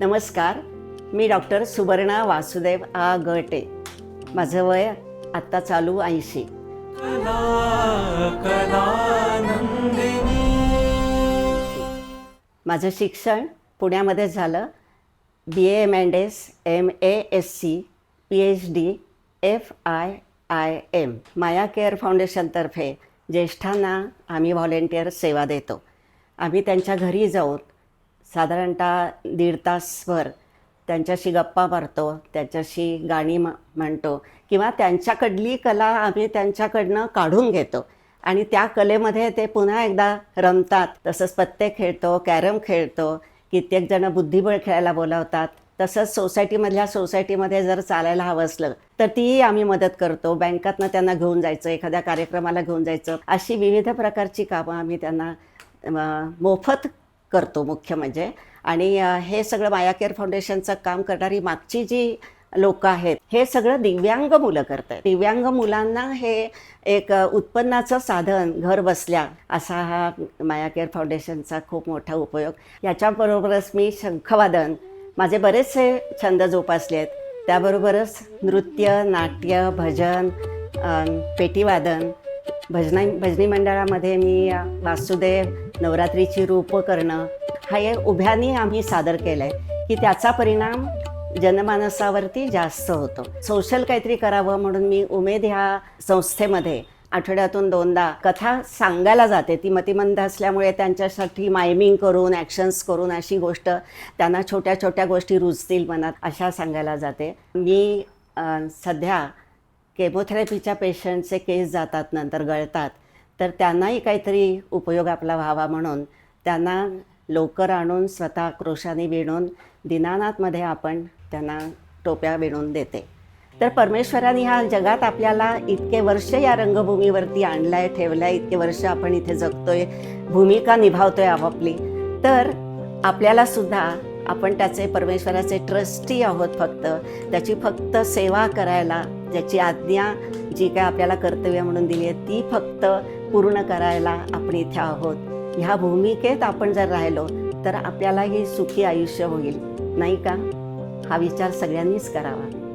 नमस्कार मी डॉक्टर सुवर्णा वासुदेव आ गटे माझं वय आत्ता चालू ऐंशी. माझं शिक्षण पुण्यामध्ये झालं. B A M and S M A S C P H D F I I M Maya care फाउंडेशनतर्फे ज्येष्ठांना आम्ही व्हॉलेंटिअर सेवा देतो. आम्ही त्यांच्या घरी जाऊन साधारणतः दीड तासभर त्यांच्याशी गप्पा मारतो त्यांच्याशी गाणी म म्हणतो किंवा त्यांच्याकडली कला आम्ही त्यांच्याकडनं काढून घेतो. आणि त्या कलेमध्ये ते पुन्हा एकदा रमतात. तसंच पत्ते खेळतो कॅरम खेळतो कित्येक जण बुद्धिबळ खेळायला बोलावतात. तसंच सोसायटीमधल्या सोसायटीमध्ये जर चालायला हवं असलं तर तीही आम्ही मदत करतो. बँकातनं त्यांना घेऊन जायचं एखाद्या कार्यक्रमाला घेऊन जायचं. अशी विविध प्रकारची कामं आम्ही त्यांना मोफत करतो मुख्य म्हणजे. आणि हे सगळं माया केअर फाउंडेशनचं काम करणारी मागची जी लोक आहेत हे सगळं दिव्यांग मुलं करतात दिव्यांग मुलांना हे एक उत्पन्नाचं साधन घर बसल्या असा हा माया केअर फाउंडेशनचा खूप मोठा उपयोग. याच्याबरोबरच मी शंखवादन माझे बरेचसे छंद जोपासले आहेत. त्याबरोबरच नृत्य नाट्य भजन पेटीवादन भजना भजनी मंडळामध्ये मी वासुदेव नवरात्रीची रूपं करणं हा हे उभ्यानी आम्ही सादर केलं आहे की त्याचा परिणाम जनमानसावरती जास्त होतो. सोशल काहीतरी करावं म्हणून मी उमेद ह्या संस्थेमध्ये आठवड्यातून दोनदा कथा सांगायला जाते. ती मतिमंद असल्यामुळे त्यांच्यासाठी मायमिंग करून ॲक्शन्स करून अशी गोष्ट त्यांना छोट्या छोट्या गोष्टी रुजतील मनात अशा सांगायला जाते. मी सध्या केमोथेरपीच्या पेशंटचे केस जातात नंतर गळतात. तर त्यांनाही काहीतरी उपयोग आपला व्हावा म्हणून त्यांना लवकर आणून स्वतः क्रोशाने विणून दिनानाथमध्ये आपण त्यांना टोप्या विणून देते. तर परमेश्वराने ह्या जगात आपल्याला इतके वर्ष या रंगभूमीवरती आणलाय आहे इतके वर्ष आपण इथे जगतोय भूमिका निभावतोय आपापली. तर आपल्याला सुद्धा आपण त्याचे परमेश्वराचे ट्रस्टी आहोत फक्त. त्याची फक्त सेवा करायला ज्याची आज्ञा जी काय आपल्याला कर्तव्य म्हणून दिली आहे ती फक्त पूर्ण करायला आपण इथे आहोत. ह्या भूमिकेत आपण जर राहिलो तर आपल्यालाही सुखी आयुष्य होईल. नाही का? हा विचार सगळ्यांनीच करावा.